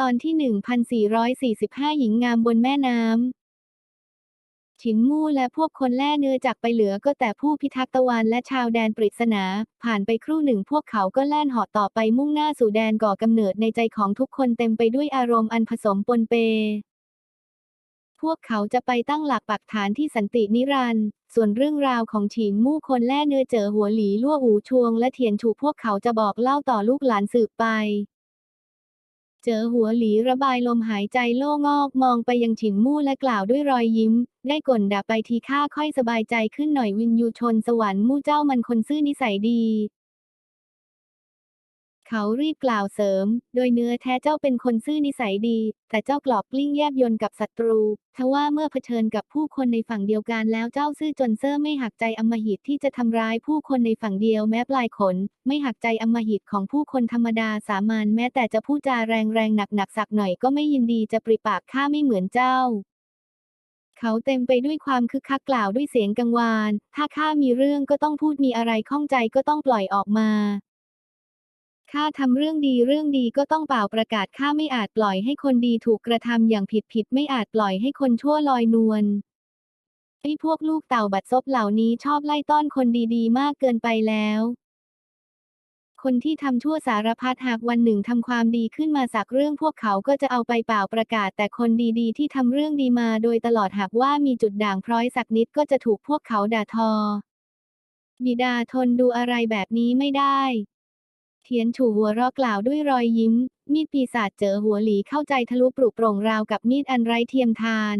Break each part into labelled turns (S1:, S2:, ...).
S1: ตอนที่ 1445 หญิงงามบนแม่น้ำฉินมู่และพวกคนแล่เนื้อจากไปเหลือก็แต่ผู้พิทักษ์ตะวันและชาวแดนปริศนา ผ่านไปครู่หนึ่งพวกเขาก็แล่นเหาะต่อไปมุ่งหน้าสู่แดนก่อกำเนิดในใจของทุกคนเต็มไปด้วยอารมณ์อันผสมปนเป พวกเขาจะไปตั้งหลักปักฐานที่สันตินิรันดร์ส่วนเรื่องราวของฉินมู่คนแล่เนื้อเจอหัวหลีลั่วอูชวง และเทียนฉูพวกเขาจะบอกเล่าต่อลูกหลานสืบไป เจอหัวหลีระบายลมหายใจโล่งอกมองไปยังฉินมู่และกล่าวด้วยรอยยิ้ม ได้ก่นด่าไปทีข้าค่อยสบายใจขึ้นหน่อยวินยูชนสวรรค์มู่เจ้ามันคนซื่อนิสัยดี เขารีบกล่าวเสริม โดยเนื้อแท้เจ้าเป็นคนซื่อนิสัยดี แต่เจ้ากลอบกลิ้งแยบยนกับศัตรู ทว่าเมื่อเผชิญกับผู้คนในฝั่งเดียวกันแล้วเจ้าซื่อจนเซ่อไม่หักใจอมหิตที่จะทำร้ายผู้คนในฝั่งเดียวแม้ปลายขน ไม่หักใจอมหิตของผู้คนธรรมดาสามัญแม้แต่จะพูดจาแรงแรงหนักหนักสักหน่อยก็ไม่ยินดีจะปริปากข้าไม่เหมือนเจ้าเขาเต็มไปด้วยความคึกคักกล่าวด้วยเสียงกังวาน ถ้าข้ามีเรื่องก็ต้องพูดมีอะไรข้องใจก็ต้องปล่อยออกมา ข้าทำเรื่องดีเรื่องดีก็ต้องเป่าประกาศข้าไม่อาจปล่อยให้คนดีถูกกระทำอย่างผิดผิดไม่อาจปล่อยให้คนชั่วลอยนวลไอ้พวกลูกเต่าบัดซบเหล่านี้ชอบไล่ต้อนคนดีๆ มากเกินไปแล้ว คนที่ทำชั่วสารพัดหากวันหนึ่งทำความดีขึ้นมาสักเรื่องพวกเขาก็จะเอาไปเป่าประกาศแต่คนดีๆ ที่ทำเรื่องดีมาโดยตลอดหากว่ามีจุดด่างพร้อยสักนิดก็จะถูกพวกเขาด่าทอ บิดาทนดูอะไรแบบนี้ไม่ได้ ทียนฉูหัวเราะกล่าวด้วยรอยยิ้ม มีดปีศาจเจอหัวหลีเข้าใจทะลุปลุกโปร่งราวกับมีดอันไร้เทียมทาน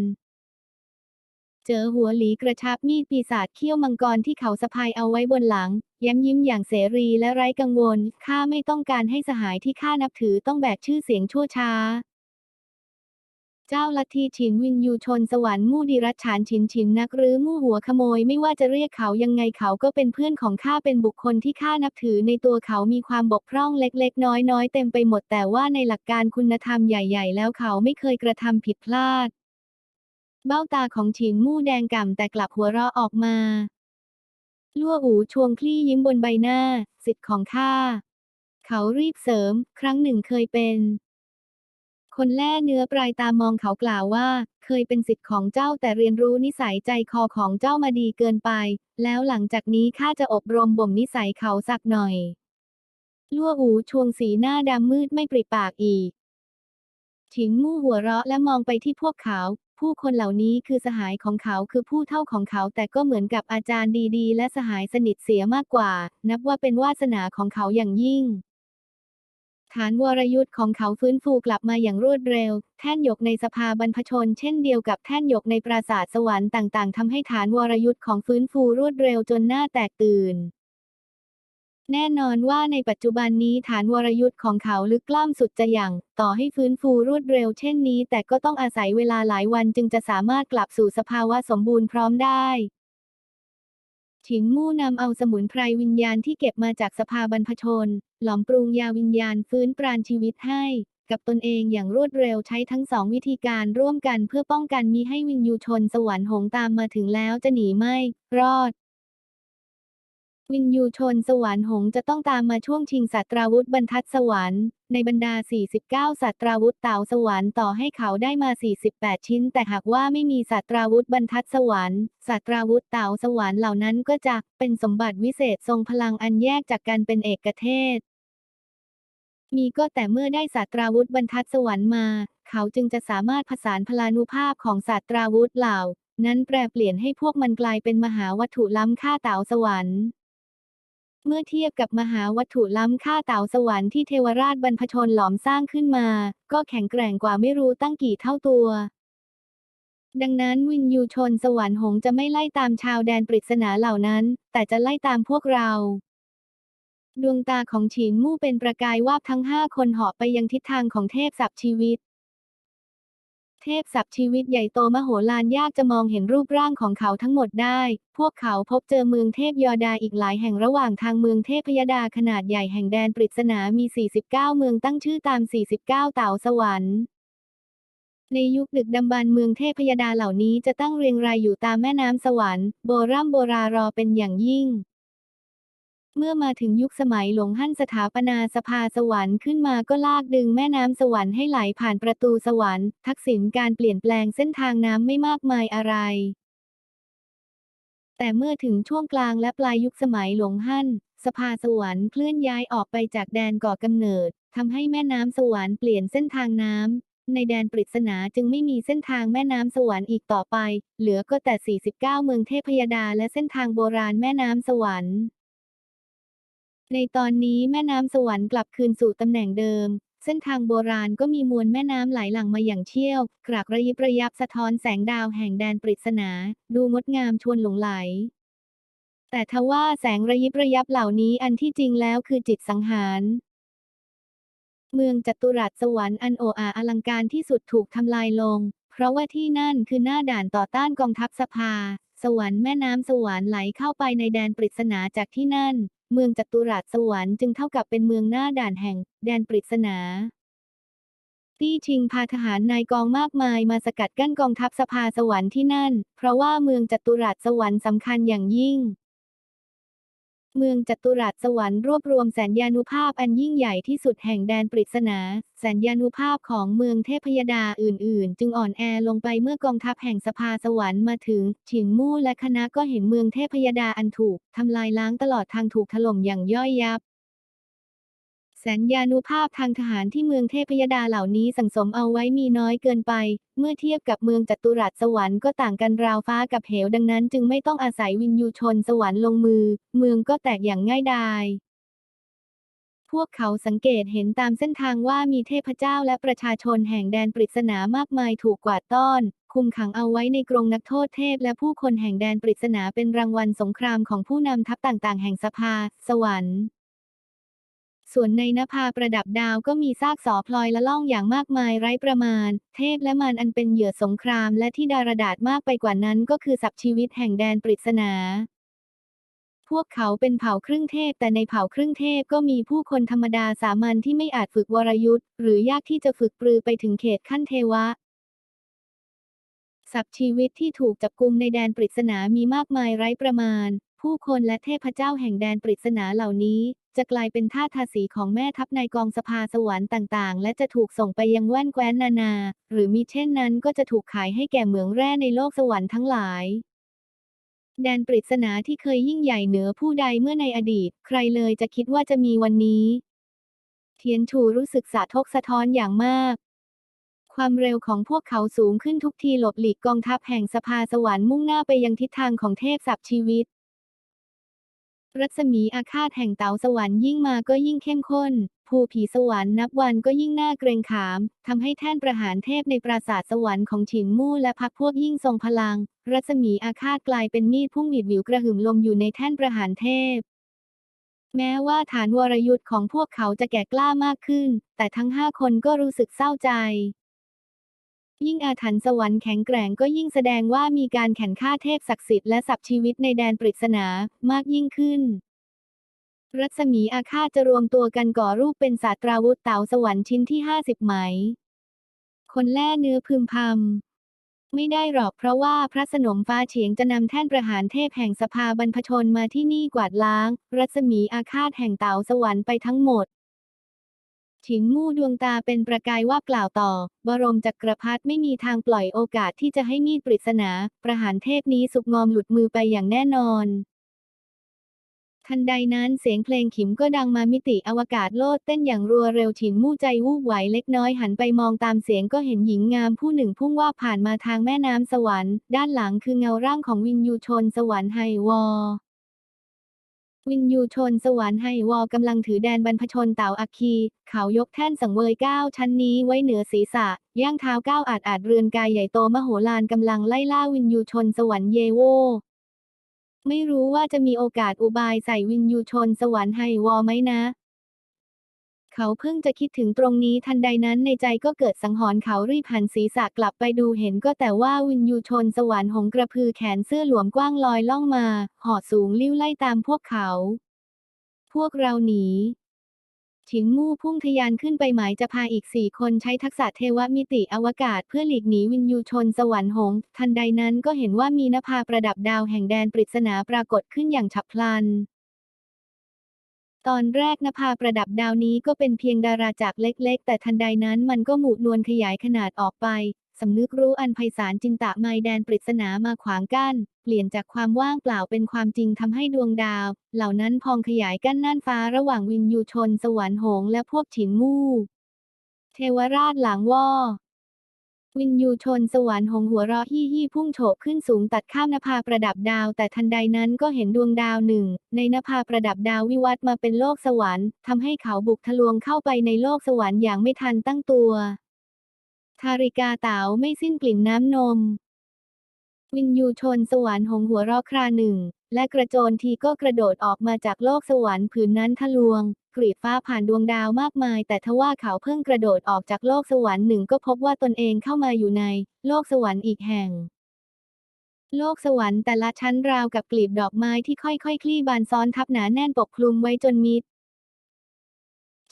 S1: เจอหัวหลีกระชับมีดปีศาจเขี้ยวมังกรที่เขาสะพายเอาไว้บนหลังย้มยิ้มอย่างเสรีและไร้กังวล ข้าไม่ต้องการให้สหายที่ข้านับถือต้องแบกชื่อเสียงชั่วช้า เจ้าลัทธิฉินวินยูชนสวรรค์มู่ดีรัชฉานฉินฉินนักหรือมู่หัวขโมยไม่ว่าจะเรียกเขายังไงเขาก็เป็นเพื่อนของข้าเป็นบุคคลที่ข้านับถือในตัวเขามีความบกพร่องเล็ก ๆ น้อยๆเต็มไปหมดแต่ว่าในหลักการคุณธรรมใหญ่ ๆ แล้วเขาไม่เคยกระทำผิดพลาด เบ้าตาของฉินมู่แดงก่ำแต่กลับหัวเราะออกมาลั่วอูชวงคลี่ยิ้มบนใบหน้า สิทธิ์ของข้า เขารีบเสริม ครั้งหนึ่งเคยเป็น คนแล่เนื้อปลายตามองเขากล่าวว่า เคยเป็นสิทธิ์ของเจ้าแต่เรียนรู้นิสัยใจคอของเจ้ามาดีเกินไป แล้วหลังจากนี้ข้าจะอบรมบ่มนิสัยเขาสักหน่อย ลั่วอูชวงสีหน้าดำมืดไม่ปริปากอีกฉิงมู่หัวเราะและมองไปที่พวกเขา ผู้คนเหล่านี้คือสหายของเขาคือผู้เท่าของเขาแต่ก็เหมือนกับอาจารย์ดีๆ และสหายสนิทเสียมากกว่า นับว่าเป็นวาสนาของเขาอย่างยิ่ง ฐานวรยุทธ์ของเขาฟื้นฟูกลับมาอย่างรวดเร็ว แท่นหยกในสภาบรรพชน เช่นเดียวกับแท่นหยกในปราสาทสวรรค์ต่างๆทำให้ฐานวรยุทธ์ของฟื้นฟูรวดเร็วจนหน้าแตกตื่น แน่นอนว่าในปัจจุบันนี้ฐานวรยุทธ์ของเขาลึกกล้ามสุดจะอย่าง ต่อให้ฟื้นฟูรวดเร็วเช่นนี้ แต่ก็ต้องอาศัยเวลาหลายวันจึงจะสามารถกลับสู่สภาวะสมบูรณ์พร้อมได้ ถิงมู่นำเอาสมุนไพรวิญญาณที่เก็บมาจากสภาบรรพชน หลอมปรุงยาวิญญาณฟื้นปราณชีวิตให้ กับตนเองอย่างรวดเร็วใช้ทั้งสองวิธีการร่วมกันเพื่อป้องกันมิให้วิญญูชนสวรรค์หงตามมาถึงแล้วจะหนีไม่ รอด วินยูชนสวรรค์หงจะต้องตามมาช่วงชิงสัตราวุธบรรทัดสวรรค์ในบรรดา 49 สัตราวุธเต่าสวรรค์ต่อให้เขาได้มา 48 ชิ้น แต่หากว่าไม่มีสัตราวุธบรรทัดสวรรค์สัตราวุธเต่าสวรรค์เหล่านั้นก็จะเป็นสมบัติวิเศษทรงพลังอันแยกจากกันเป็นเอกเทศ มีก็แต่เมื่อได้สัตราวุธบรรทัดสวรรค์มา เขาจึงจะสามารถผสานพลานุภาพของสัตราวุธเหล่า นั้นแปรเปลี่ยนให้พวกมันกลายเป็นมหาวัตถุล้ำค่าเต่าสวรรค์ เมื่อเทียบกับมหาวัตถุล้ำค่าเต่าสวรรค์ที่เทวราชบรรพชนหลอมสร้างขึ้นมา ก็แข็งแกร่งกว่าไม่รู้ตั้งกี่เท่าตัว ดังนั้นวินยูชนสวรรค์หงจะไม่ไล่ตามชาวแดนปริศนาเหล่านั้น แต่จะไล่ตามพวกเรา ดวงตาของฉินมู่เป็นประกายวาบทั้งห้าคนเหาะไปยังทิศทางของเทพสับชีวิต เทพสับชีวิตใหญ่โตมโหฬารยากจะมองเห็นรูปร่างของเขาทั้งหมดได้ พวกเขาพบเจอเมืองเทพยอดาอีกหลายแห่งระหว่างทางเมืองเทพพยดาขนาดใหญ่แห่งแดนปริศนามี 49 เมืองตั้งชื่อตาม 49 เต่าสวรรค์ในยุคดึกดำบรรพ์เมืองเทพพยดาเหล่านี้จะตั้งเรียงรายอยู่ตามแม่น้ำสวรรค์โบรำโบรารอเป็นอย่างยิ่ง เมื่อมาถึงยุคสมัยหลวงฮั่นสถาปนาสภาสวรรค์ขึ้นมาก็ลากดึงแม่น้ำสวรรค์ให้ไหลผ่านประตูสวรรค์ ทักษิณการเปลี่ยนแปลงเส้นทางน้ำไม่มากมายอะไร แต่เมื่อถึงช่วงกลางและปลายยุคสมัยหลวงฮั่นสภาสวรรค์เคลื่อนย้ายออกไปจากแดนก่อกำเนิดทำให้แม่น้ำสวรรค์เปลี่ยนเส้นทางน้ำในแดนปริศนาจึงไม่มีเส้นทางแม่น้ำสวรรค์อีกต่อไป เหลือก็แต่ 49 เมืองเทพยดาและเส้นทางโบราณแม่น้ำสวรรค์ ในตอนนี้แม่น้ำสวรรค์กลับคืนสู่ตำแหน่งเดิม เส้นทางโบราณก็มีมวลแม่น้ำไหลหลั่งมาอย่างเชี่ยว กรากระยิบระยับสะท้อนแสงดาวแห่งแดนปริศนา ดูงดงามชวนหลงไหล แต่ทว่าแสงระยิบระยับเหล่านี้อันที่จริงแล้วคือจิตสังหารเมืองจัตุรัสสวรรค์อันโออาอลังการที่สุดถูกทำลายลง เพราะว่าที่นั่นคือหน้าด่านต่อต้านกองทัพสภา สวรรค์แม่น้ำสวรรค์ไหลเข้าไปในแดนปริศนาจากที่นั่น เมืองจัตุรัสสวรรค์จึงเท่ากับเป็นเมืองหน้าด่านแห่ง แดนปริศนา ตี้ชิงพาทหารนายกองมากมายมาสกัดกั้นกองทัพสภาสวรรค์ที่นั่น เพราะว่าเมืองจัตุรัสสวรรค์สำคัญอย่างยิ่ง เมืองจัตุรัสสวรรค์รวบรวมแสนยานุภาพอันยิ่งใหญ่ที่สุดแห่งแดนปริศนา แสนยานุภาพของเมืองเทพยดาอื่นๆ จึงอ่อนแอลงไปเมื่อกองทัพแห่งสภาสวรรค์มาถึง ฉินมู่และคณะก็เห็นเมืองเทพยดาอันถูกทำลายล้างตลอดทางถูกถล่มอย่างย่อยยับ สนยานุภาพทางทหารที่เมืองเทพยดาเหล่านี้สังสมเอาไว้มีน้อยเกินไป เมื่อเทียบกับเมืองจัตุรัสสวรรค์ก็ต่างกันราวฟ้ากับเหวดังนั้น จึงไม่ต้องอาศัยวินยูชนสวรรค์ลงมือ เมืองก็แตกอย่างง่ายดายพวกเขาสังเกตเห็นตามเส้นทางว่ามีเทพเจ้าและประชาชนแห่งแดนปริศนามากมายถูกกวาดต้อน คุมขังเอาไว้ในกรงนักโทษเทพ และผู้คนแห่งแดนปริศนาเป็นรางวัลสงครามของผู้นำทัพต่างๆ แห่งสภา สวรรค์ ส่วนในนภาประดับดาวก็มีซากสอพลอยละล่องอย่างมากมายไร้ประมาณ เทพและมารอันเป็นเหยื่อสงคราม และที่ดารดาษมากไปกว่านั้นก็คือสับชีวิตแห่งแดนปริศนาพวกเขาเป็นเผ่าครึ่งเทพ แต่ในเผ่าครึ่งเทพก็มีผู้คนธรรมดาสามัญที่ไม่อาจฝึกวรยุทธ์ หรือยากที่จะฝึกปรือไปถึงเขตขั้นเทวะ สับชีวิตที่ถูกจับกุมในแดนปริศนามีมากมายไร้ประมาณ ผู้คนและเทพเจ้าแห่งแดนปริศนาเหล่านี้ จะกลายเป็นท่าทาสีของแม่ทัพในกองสภาสวรรค์ต่างๆ และจะถูกส่งไปยังแว่นแคว้นนานา หรือมิเช่นนั้นก็จะถูกขายให้แก่เหมืองแร่ในโลกสวรรค์ทั้งหลายแดนปริศนาที่เคยยิ่งใหญ่เหนือผู้ใดเมื่อในอดีต ใครเลยจะคิดว่าจะมีวันนี้ เทียนชูรู้สึกสะทกสะท้อนอย่างมาก ความเร็วของพวกเขาสูงขึ้นทุกทีหลบหลีกกองทัพแห่งสภาสวรรค์มุ่งหน้าไปยังทิศทางของเทพสับชีวิต รัศมีอาฆาตแห่งเต๋าสวรรค์ยิ่งมาก็ยิ่งเข้มข้น ภูผีสวรรค์นับวันก็ยิ่งน่าเกรงขามทำให้แท่นประหารเทพในปราสาทสวรรค์ของฉินมู่และพักพวกยิ่งทรงพลัง รัศมีอาฆาตกลายเป็นมีดพุ่งหวิดหวิวกระหึ่มลมอยู่ในแท่นประหารเทพ แม้ว่าฐานวรยุทธ์ของพวกเขาจะแก่กล้ามากขึ้น แต่ทั้งห้าคนก็รู้สึกเศร้าใจ ยิ่งอาถรรพ์สวรรค์แข็งแกร่งก็ยิ่งแสดงว่ามีการแข่งฆ่าเทพศักดิ์สิทธิ์และสับชีวิตในแดนปริศนามากยิ่งขึ้น รัศมีอาฆาตจะรวมตัวกันก่อรูปเป็นศาสตราวุธเต๋าสวรรค์ชิ้นที่ห้าสิบไหม คนแล่เนื้อพึมพำไม่ได้หรอกเพราะว่าพระสนมฟ้าเฉียงจะนำแท่นประหารเทพแห่งสภาบรรพชนมาที่นี่กวาดล้าง รัศมีอาฆาตแห่งเต๋าสวรรค์ไปทั้งหมด ฉินมู่ดวงตาเป็นประกายว่ากล่าวต่อ บรมจักรพรรดิไม่มีทางปล่อยโอกาสที่จะให้มีดปริศนา ประหารเทพนี้สุกงอมหลุดมือไปอย่างแน่นอน ทันใดนั้นเสียงเพลงขิมก็ดังมามิติอวกาศโลดเต้นอย่างรัวเร็วฉินมู่ใจวูบไหวเล็กน้อยหันไปมองตามเสียงก็เห็นหญิงงามผู้หนึ่งพุ่งว่าผ่านมาทางแม่น้ำสวรรค์ ด้านหลังคือเงาร่างของวินยูชนสวรรค์ไฮวอ วินยูชนสวรรค์ไฮวอกำลังถือแดนบรรพชนเต่าอัคคี เขายกแท่นสังเวยก้าชั้นนี้ไว้เหนือศีรษะ ย่างเท้าก้าวอาจอาจเรือนกายใหญ่โตมโหฬารกำลังไล่ล่าวินยูชนสวรรค์เยโว ไม่รู้ว่าจะมีโอกาสอุบายใส่วินยูชนสวรรค์ไฮวอไหมนะ เขาเพิ่งจะคิดถึงตรงนี้ทันใดนั้นในใจก็เกิดสังหรณ์เขารีบหันศีรษะกลับไปดูเห็นก็แต่ว่าวินยูชนสวรรค์หงกระพือแขนเสื้อหลวมกว้างลอยล่องมาหอดสูงลิ้วไล่ตามพวกเขา พวกเราหนีฉินมู่พุ่งทะยานขึ้นไปหมายจะพาอีกสี่คนใช้ทักษะเทวมิติอวกาศเพื่อหลีกหนีวินยูชนสวรรค์หง ทันใดนั้นก็เห็นว่ามีนภาประดับดาวแห่งแดนปริศนาปรากฏขึ้นอย่างฉับพลัน ตอนแรกนภาประดับดาวนี้ก็เป็นเพียงดาราจักรเล็กๆ แต่ทันใดนั้นมันก็หมุนวลขยายขนาดออกไป สำนึกรู้อันไพศาลจินตะไมแดนปริศนามาขวางกั้น เปลี่ยนจากความว่างเปล่าเป็นความจริงทำให้ดวงดาว เหล่านั้นพองขยายกั้นน่านฟ้าระหว่างวินยูชน สวรรค์หงส์และพวกฉินมู่ เทวราชหลังว่อ วินยูชนสวรรค์หงหัวเราะฮี่ฮี่พุ่งโฉบขึ้นสูงตัดข้ามนภาประดับดาว แต่ทันใดนั้นก็เห็นดวงดาวหนึ่ง ในนภาประดับดาววิวัฒมาเป็นโลกสวรรค์ทำให้เขาบุกทะลวงเข้าไปในโลกสวรรค์อย่างไม่ทันตั้งตัวทาริกาเต๋าไม่สิ้นกลิ่นน้ำนม วินยูชนสวรรค์หงหัวเราะคราหนึ่ง และกระโจนทีก็กระโดดออกมาจากโลกสวรรค์ผืนนั้นทะลวง กรีดฟ้าผ่านดวงดาวมากมาย แต่ทว่าเขาเพิ่งกระโดดออกจากโลกสวรรค์หนึ่งก็พบว่าตนเองเข้ามาอยู่ใน โลกสวรรค์อีกแห่ง โลกสวรรค์แต่ละชั้นราวกับกลีบดอกไม้ที่ค่อยๆคลี่บานซ้อนทับหนาแน่นปกคลุมไว้จนมิด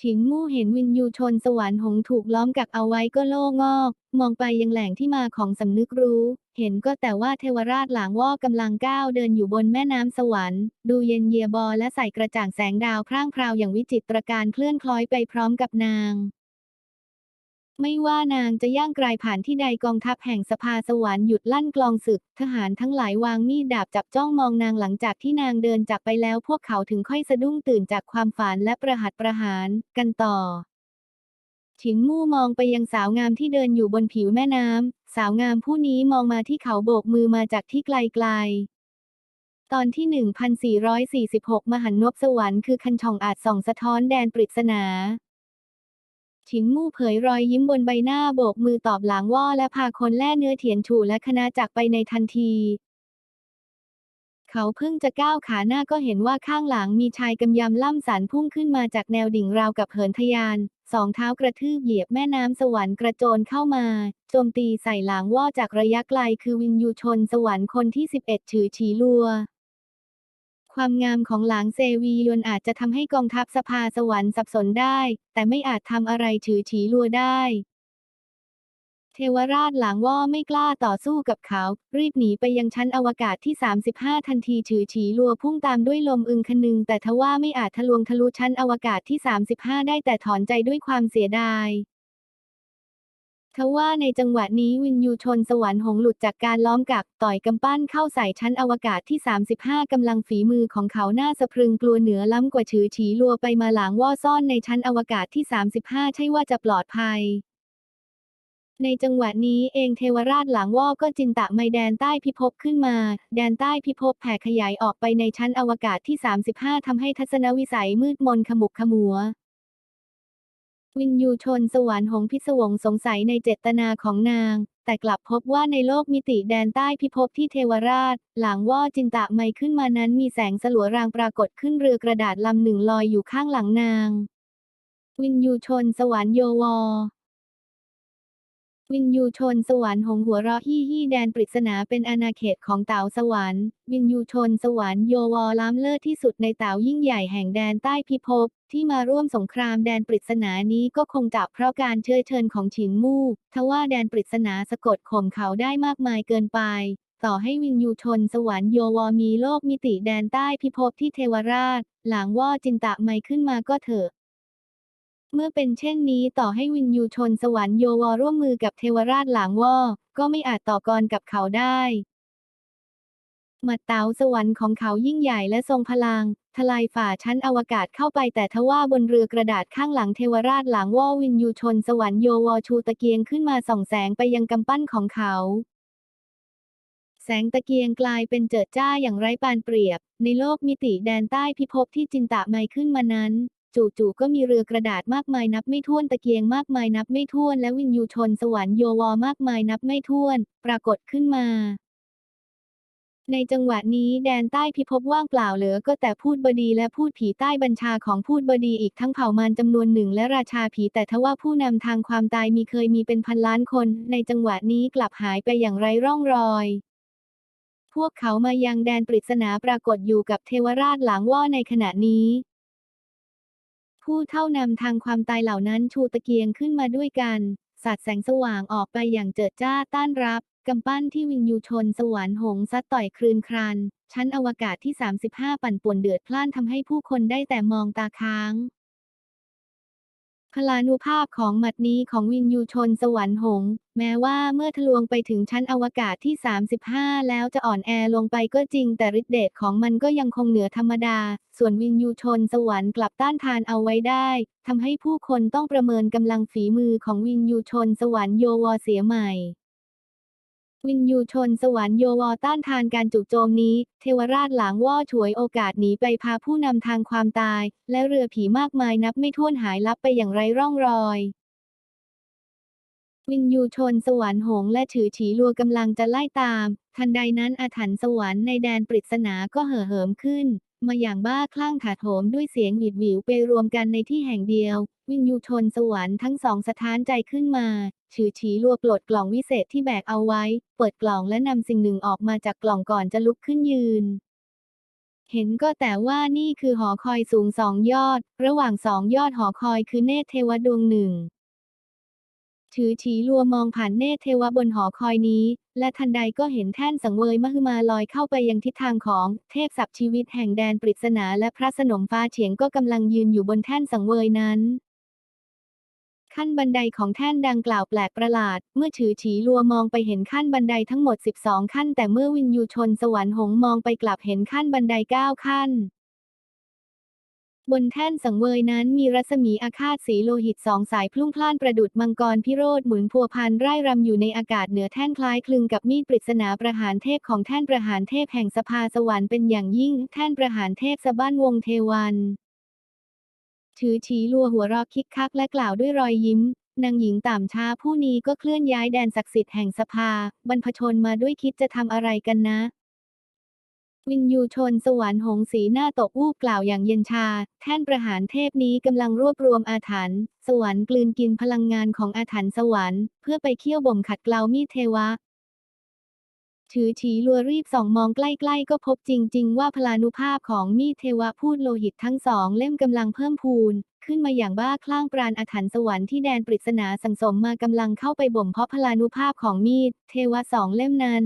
S1: ฉิงมู่เห็นวินยูชนสวรรค์หงส์ถูกล้อมกักเอาไว้ก็โล่งอก มองไปยังแหล่งที่มาของสำนึกรู้ เห็นก็แต่ว่าเทวราชหลางว่อกำลังก้าวเดินอยู่บนแม่น้ำสวรรค์ ดูเย็นเยียบอและใส่กระจ่างแสงดาวพร่างพราวอย่างวิจิตรการเคลื่อนคล้อยไปพร้อมกับนาง ไม่ว่านางจะย่างกลายผ่านที่ใดกองทัพแห่งสภาสวรรค์หยุดลั่นกลองศึก ทหารทั้งหลายวางมีดดาบจับจ้องมองนางหลังจากที่นางเดินจากไปแล้วพวกเขาถึงค่อยสะดุ้งตื่นจากความฝันและประหัตประหารกันต่อฉิงมู่มองไปยังสาวงามที่เดินอยู่บนผิวแม่น้ำ สาวงามผู้นี้มองมาที่เขาโบกมือมาจากที่ไกลๆ ตอนที่ 1446 มหันนบสวรรค์คือคันช่องอาจส่องสะท้อนแดนปริศนา ฉิงมู่เผยรอยยิ้มบนใบหน้าโบกมือตอบหลังว่าและพาคนแล่เนื้อเถียนฉูและคณะจากไปในทันที เขาเพิ่งจะก้าวขาหน้าก็เห็นว่าข้างหลังมีชายกำยำล่ำสันพุ่งขึ้นมาจากแนวดิ่งราวกับเหินทะยาน สองเท้ากระทืบเหยียบแม่น้ำสวรรค์กระโจนเข้ามา โจมตีใส่หลังว่าจากระยะไกลคือวินยูชนสวรรค์คนที่ 11 ฉือฉีลัว ความงามของหลางเซวียวนอาจจะทำให้กองทัพสภาสวรรค์สับสนได้ แต่ไม่อาจทำอะไรฉือฉีลัวได้ เทวราชหลังว่าไม่กล้าต่อสู้กับเขา รีบหนีไปยังชั้นอวกาศที่ 35 ทันทีฉือฉีลัวพุ่งตามด้วยลมอึงคนึง แต่ทว่าไม่อาจทะลวงทะลุชั้นอวกาศที่ 35 ได้แต่ถอนใจด้วยความเสียดาย ทว่าในจังหวะนี้วินยูชนสวรรค์หงหลุดจากการล้อมกักต่อยกำปั้นเข้าใส่ชั้นอวกาศที่ 35 กำลังฝีมือของเขาหน้าสะพรึงกลัวเหนือล้ำกว่าฉือฉีลัวไปมาหลางว่อซ่อนในชั้นอวกาศที่ 35 ใช่ว่าจะปลอดภัยในจังหวะนี้เองเทวราชหลังว่อก็จินตะไมแดนใต้พิภพขึ้นมา แดนใต้พิภพแผ่ขยายออกไปในชั้นอวกาศที่ 35ทำให้ทัศนวิสัยมืดมนขมุกขมัว วินยูชนสวรรค์หงพิศวงสงสัยในเจตนาของนาง แต่กลับพบว่าในโลกมิติแดนใต้พิภพที่เทวราช หลังว่าจินตะไมขึ้นมานั้นมีแสงสลัวรางปรากฏขึ้นเรือกระดาษลำหนึ่งลอยอยู่ข้างหลังนาง วินยูชนสวรรค์โยวอ วินยูชนสวรรค์หงหัวเราะฮี่ฮี่แดนปริศนาเป็นอาณาเขตของเต๋าสวรรค์ วินยูชนสวรรค์โยวอล้ำเลิศที่สุดในเต๋ายิ่งใหญ่แห่งแดนใต้พิภพที่มาร่วมสงครามแดนปริศนานี้ก็คงจับเพราะการเชื้อเชิญของฉินมู่ทว่าแดนปริศนาสะกดข่มเขาได้มากมายเกินไปต่อให้วินยูชนสวรรค์โยวอมีโลกมิติแดนใต้พิภพที่เทวราช หลังว่าจินตะไม่ขึ้นมาก็เถอะ เมื่อเป็นเช่นนี้ต่อให้วินยูชนสวรรค์โยวอร่วมมือกับเทวราชหลางว่อก็ไม่อาจต่อกรกับเขาได้หมัดเตาสวรรค์ของเขายิ่งใหญ่และทรงพลัง ทลายฝ่าชั้นอวกาศเข้าไปแต่ทว่าบนเรือกระดาษข้างหลังเทวราชหลางว่อวินยูชนสวรรค์โยวอชูตะเกียงขึ้นมาส่องแสงไปยังกำปั้นของเขา แสงตะเกียงกลายเป็นเจิดจ้าอย่างไร้ปานเปรียบ ในโลกมิติแดนใต้พิภพที่จินตะไมขึ้นมานั้น จู่ๆก็มีเรือกระดาษมากมายนับไม่ถ้วนตะเกียงมากมายนับไม่ถ้วน และวินยูชนสวรรค์โยวอมากมายนับไม่ถ้วน ปรากฏขึ้นมา ในจังหวะนี้แดนใต้พิภพว่างเปล่าเหลือก็แต่พูดบดีและพูดผีใต้บัญชาของพูดบดีอีกทั้งเผ่ามารจำนวนหนึ่งและราชาผีแต่ทว่าผู้นำทางความตายมีเคยมีเป็นพันล้านคน ในจังหวะนี้กลับหายไปอย่างไร้ร่องรอยพวกเขามายังแดนปริศนาปรากฏอยู่กับเทวราชหลางว่อในขณะนี้ ผู้เท่านำทางความตายเหล่านั้นชูตะเกียงขึ้นมาด้วยกันสาดแสงสว่างออกไปอย่างเจิดจ้าต้านรับกำปั้นที่วิงยูชนสวรรค์หงส์ซัดต่อยคลืนครันชั้นอวกาศที่ 35 ปั่นป่วนเดือดพล่านทำให้ผู้คนได้แต่มองตาค้าง พลานุภาพของหมัดนี้ของวินยูชนสวรรค์หง แม้ว่าเมื่อทะลวงไปถึงชั้นอวกาศที่ 35 แล้วจะอ่อนแอลงไปก็จริง แต่ฤทธิ์เดชของมันก็ยังคงเหนือธรรมดา ส่วนวินยูชนสวรรค์กลับต้านทานเอาไว้ได้ทำให้ผู้คนต้องประเมินกำลังฝีมือของวินยูชนสวรรค์โยวอเสียใหม่ วินยูชนสวรรค์โยวอต้านทานการจู่โจมนี้ เทวราชหลางว่อฉวยโอกาสหนีไปพาผู้นำทางความตาย และเรือผีมากมายนับไม่ถ้วนหายลับไปอย่างไร้ร่องรอยวินยูชนสวรรค์หงและฉือฉีลัวกำลังจะไล่ตาม ทันใดนั้นอาถรรพ์สวรรค์ในแดนปริศนาก็เห่อเหิมขึ้น มาอย่างบ้าคลั่งถาโถมด้วยเสียงหวิดหวิวไปรวมกันในที่แห่งเดียว วินยูชนสวรรค์ทั้งสองสะท้านใจขึ้นมา ฉือฉีลัวปลดกล่องวิเศษที่แบกเอาไว้ เปิดกล่องและนำสิ่งหนึ่งออกมาจากกล่องก่อนจะลุกขึ้นยืน เห็นก็แต่ว่านี่คือหอคอยสูงสองยอด ระหว่างสองยอดหอคอยคือเนตรเทวดวงหนึ่งถือฉีลัวมองผ่านเนตรเทวบนหอคอยนี้ และทันใดก็เห็นแท่นสังเวยมหึมาลอยเข้าไปยังทิศทางของเทพสับชีวิตแห่งแดนปริศนาและพระสนมฟ้าเฉียงก็กำลังยืนอยู่บนแท่นสังเวยนั้น ขั้นบันไดของแท่นดังกล่าวแปลกประหลาด เมื่อฉือฉีลัวมองไปเห็นขั้นบันไดทั้งหมด 12 ขั้น แต่เมื่อวินยูชนสวรรค์หงมองไปกลับเห็นขั้นบันได 9 ขั้น บนแท่นสังเวยนั้นมีรัศมีอาฆาตสีโลหิตสองสายพลุ่งพล่านประดุดมังกรพิโรธหมุนพัวพันไร่รำอยู่ในอากาศเหนือแท่นคล้ายคลึงกับมีดปริศนาประหารเทพของแท่นประหารเทพแห่งสภาสวรรค์เป็นอย่างยิ่ง แท่นประหารเทพสะบ้านวงเทวัน ถือฉีลัวหัวรอคิกคักและกล่าวด้วยรอยยิ้ม นางหญิงต่ำช้าผู้นี้ก็เคลื่อนย้ายแดนศักดิ์สิทธิ์แห่งสภา บรรพชนมาด้วยคิดจะทำอะไรกันนะ วินยูชนสวรรค์หงสีหน้าตกวูบกล่าวอย่างเย็นชา แท่นประหารเทพนี้กำลังรวบรวมอาถรรพ์สวรรค์กลืนกินพลังงานของอาถรรพ์สวรรค์เพื่อไปเคี่ยวบ่มขัดเกลามีเทวะ ถือฉีลัวรีบส่องมองใกล้ๆ ก็พบจริง ๆ ว่าพลานุภาพของมีดเทวะพูดโลหิตทั้งสองเล่มกำลังเพิ่มพูน ขึ้นมาอย่างบ้าคลั่งปราณอาถรรพ์สวรรค์ที่แดนปริศนาสังสมมากำลังเข้าไปบ่มเพาะพลานุภาพของมีดเทวะสองเล่มนั้น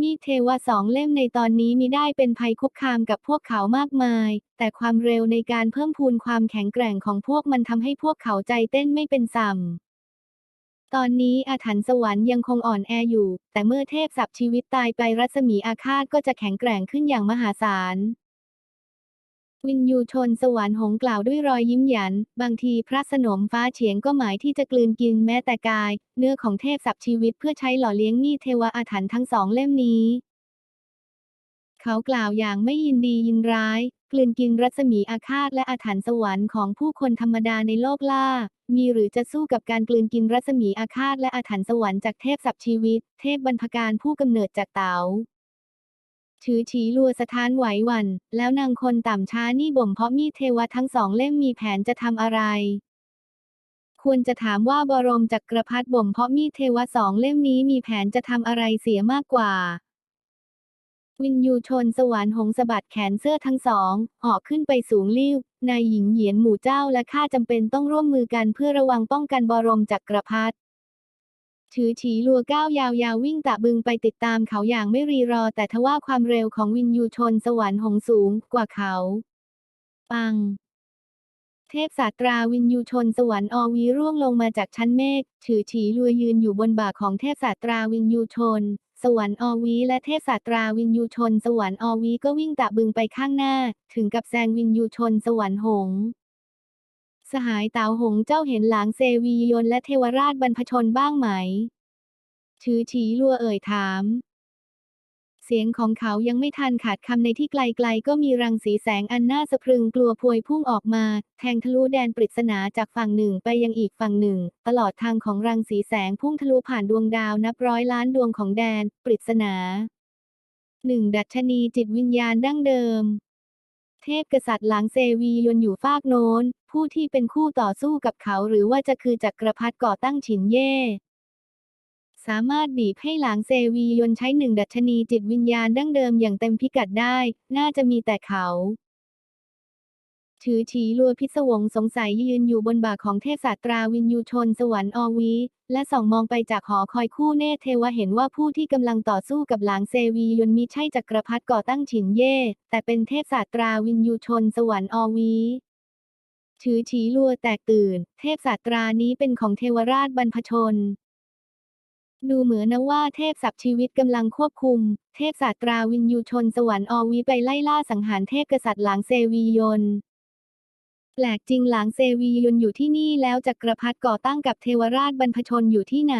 S1: มีดเทวะสองเล่มในตอนนี้มิได้เป็นภัยคุกคามกับพวกเขามากมาย แต่ความเร็วในการเพิ่มพูนความแข็งแกร่งของพวกมันทำให้พวกเขาใจเต้นไม่เป็นสัม ตอนนี้อาถรรพ์สวรรค์ยังคงอ่อนแออยู่ แต่เมื่อเทพสับชีวิตตายไปรัศมีอาฆาตก็จะแข็งแกร่งขึ้นอย่างมหาศาลวินยูชนสวรรค์หงกล่าวด้วยรอยยิ้มหยัน บางทีพระสนมฟ้าเฉียงก็หมายที่จะกลืนกินแม้แต่กาย เนื้อของเทพสับชีวิตเพื่อใช้หล่อเลี้ยงมีดเทวอาถรรพ์ทั้งสองเล่มนี้ เขากล่าวอย่างไม่ยินดียินร้าย กลืนกินรัศมีอาฆาตและอาถรรพ์สวรรค์ของผู้คนธรรมดาในโลกล่า มีหรือจะสู้กับการกลืนกินรัศมีอาฆาตและอาถรรพ์สวรรค์จากเทพสับชีวิต เทพบรรพการผู้กำเนิดจากเต๋าถือฉีลัวสถานไหวหวัน แล้วนางคนต่ำช้านี่บ่มเพาะมีดเทวะทั้งสองเล่มมีแผนจะทำอะไร ควรจะถามว่าบรมจักรพรรดิบ่มเพาะมีดเทวะสองเล่มนี้มีแผนจะทำอะไรเสียมากกว่า วินยูชนสวรรค์หงส์สะบัดแขนเสื้อทั้งสองเหาะขึ้นไปสูงลิ้วนายหญิงเหยียนหมู่เจ้าและข้าจำเป็นต้องร่วมมือกันเพื่อระวังป้องกันบรมจักรพรรดิถือฉีลัวก้าวยาวๆวิ่งตะบึงไปติดตามเขาอย่างไม่รีรอ แต่ทว่าความเร็วของวินยูชนสวรรค์หงส์สูงกว่าเขา ปัง เทพศาสตราวินยูชนสวรรค์อวีร่วงลงมาจากชั้นเมฆถือฉีลัวยืนอยู่บนบ่าของเทพศาสตราวินยูชน สวรรค์อวีและเทพศาสตราวินยูชน สวรรค์อวีก็วิ่งตะบึงไปข้างหน้า ถึงกับแซงวินยูชน สวรรค์หงสหายเต๋าหงเจ้าเห็นหลางเซวียนและเทวราชบรรพชนบ้างไหม ถือฉีลัวเอ่ยถาม เสียงของเขายังไม่ทันขาดคำในที่ไกลๆ ก็มีรังสีแสงอันน่าสะพรึงกลัวพวยพุ่งออกมา แทงทะลุแดนปริศนาจากฝั่งหนึ่งไปยังอีกฝั่งหนึ่ง ตลอดทางของรังสีแสงพุ่งทะลุผ่านดวงดาวนับร้อยล้านดวงของแดนปริศนาหนึ่งดัชนีจิตวิญญาณดั้งเดิม เทพกษัตริย์หลังเซวียนอยู่ฟากโน้น ผู้ที่เป็นคู่ต่อสู้กับเขาหรือว่าจะคือจักรพรรดิก่อตั้งฉินเย่ สามารถบีบให้หลางเซวียนใช้หนึ่งดัชนีจิตวิญญาณดั้งเดิมอย่างเต็มพิกัดได้ น่าจะมีแต่เขา ถือฉีลัวพิศวงสงสัยยืนอยู่บนบ่าของเทพศาสตราวินยูชนสวรรค์อวี และส่องมองไปจากหอคอยคู่เนตรเทวะเห็นว่าผู้ที่กำลังต่อสู้กับหลางเซวียนมิใช่จักรพรรดิก่อตั้งฉินเย่ แต่เป็นเทพศาสตราวินยูชนสวรรค์อวีถือฉีลัวแตกตื่น เทพศาสตรานี้เป็นของเทวราชบรรพชน ดูเหมือนนะว่าเทพสับชีวิตกำลังควบคุม เทพศาสตราวินยูชนสวรรค์อวีไปไล่ล่าสังหารเทพกษัตริย์หลางเซวียน แปลกจริงหลางเซวียนอยู่ที่นี่แล้วจักรพรรดิก่อตั้งกับเทวราชบรรพชนอยู่ที่ไหน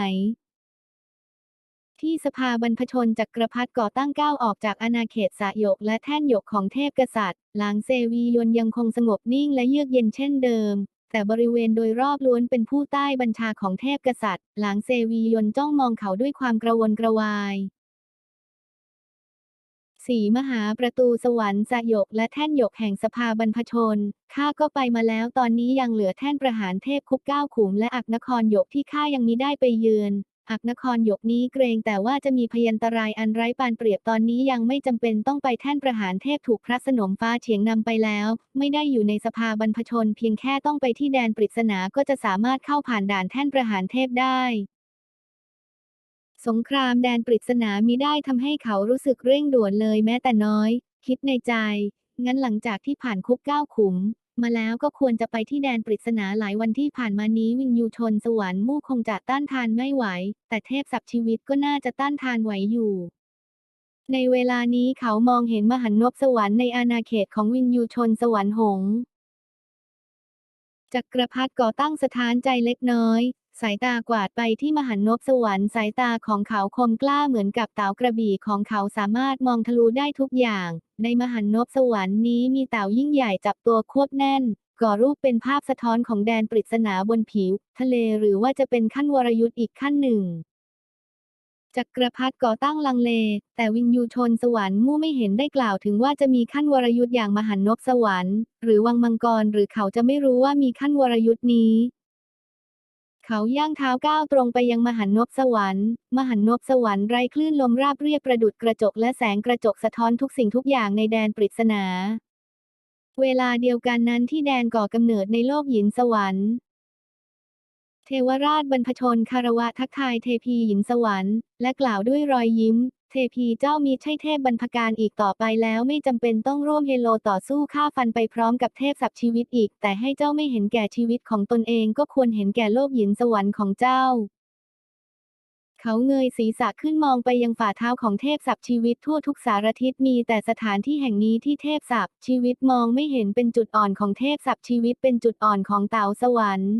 S1: ที่สภาบรรพชนจักรพรรดิก่อตั้งก้าวออกจากอาณาเขตสะยกและแท่นยกของเทพกษัตริย์หลางเซวียนยังคงสงบนิ่งและเยือกเย็นเช่นเดิม แต่บริเวณโดยรอบล้วนเป็นผู้ใต้บัญชาของเทพกษัตริย์ หลังเซวียนจ้องมองเขาด้วยความกระวนกระวายสีมหาประตูสวรรค์สยกและแท่นหยกแห่งสภาบรรพชน ข้าก็ไปมาแล้วตอนนี้ยังเหลือแท่นประหารเทพคุกเก้าขุมและอักนครหยกที่ข้ายังมิได้ไปเยือน อักนครหยกนี้เกรงแต่ว่าจะมีพยันตรายอันไร้ปานเปรียบตอนนี้ยังไม่จำเป็นต้องไปแท่นประหารเทพถูกพระสนมฟ้าเฉียงนำไปแล้ว ไม่ได้อยู่ในสภาบรรพชน เพียงแค่ต้องไปที่แดนปริศนาก็จะสามารถเข้าผ่านด่านแท่นประหารเทพได้สงครามแดนปริศนามิได้ทำให้เขารู้สึกเร่งด่วนเลยแม้แต่น้อย คิดในใจ งั้นหลังจากที่ผ่านคุกเก้าขุม มาแล้วก็ควรจะไปที่แดนปริศนาหลายวันที่ผ่านมานี้วิงยูชนสวรรค์มู่คงจะต้านทานไม่ไหว แต่เทพสับชีวิตก็น่าจะต้านทานไหวอยู่ในเวลานี้เขามองเห็นมหันนบสวรรค์ในอาณาเขตของวินยูชนสวรรค์หง จักรพรรดิก่อตั้งสถานใจเล็กน้อย สายตากวาดไปที่มหันนบสวรรค์สายตาของเขาคมกล้าเหมือนกับเต่ากระบี่ของเขาสามารถมองทะลุได้ทุกอย่าง ในมหันนบสวรรค์นี้มีเต่ายิ่งใหญ่จับตัวควบแน่น ก่อรูปเป็นภาพสะท้อนของแดนปริศนาบนผิว ทะเลหรือว่าจะเป็นขั้นวรยุทธ์อีกขั้นหนึ่งจักรพรรดิก่อตั้งลังเล แต่วินยูชนสวรรค์มู่ไม่เห็นได้กล่าวถึงว่าจะมีขั้นวรยุทธ์อย่างมหันนบสวรรค์ หรือวังมังกรหรือเขาจะไม่รู้ว่ามีขั้นวรยุทธ์นี้ เขาย่างเท้าก้าวตรงไปยังมหันนบสวรรค์ มหันนบสวรรค์ไร้คลื่นลมราบเรียบประดุดกระจกและแสงกระจกสะท้อนทุกสิ่งทุกอย่างในแดนปริศนา เวลาเดียวกันนั้นที่แดนก่อกำเนิดในโลกหยินสวรรค์ เทวราชบรรพชนคารวะทักทายเทพีหยินสวรรค์ และกล่าวด้วยรอยยิ้ม เทพีเจ้ามีใช่เทพบรรพการอีกต่อไปแล้วไม่จำเป็นต้องร่วมเฮโลต่อสู้ฆ่าฟันไปพร้อมกับเทพสับชีวิตอีก แต่ให้เจ้าไม่เห็นแก่ชีวิตของตนเองก็ควรเห็นแก่โลกหยินสวรรค์ของเจ้า เขาเงยศีรษะขึ้นมองไปยังฝ่าเท้าของเทพสับชีวิตทั่วทุกสารทิศมีแต่สถานที่แห่งนี้ที่เทพสับชีวิตมองไม่เห็นเป็นจุดอ่อนของเทพสับชีวิตเป็นจุดอ่อนของเต่าสวรรค์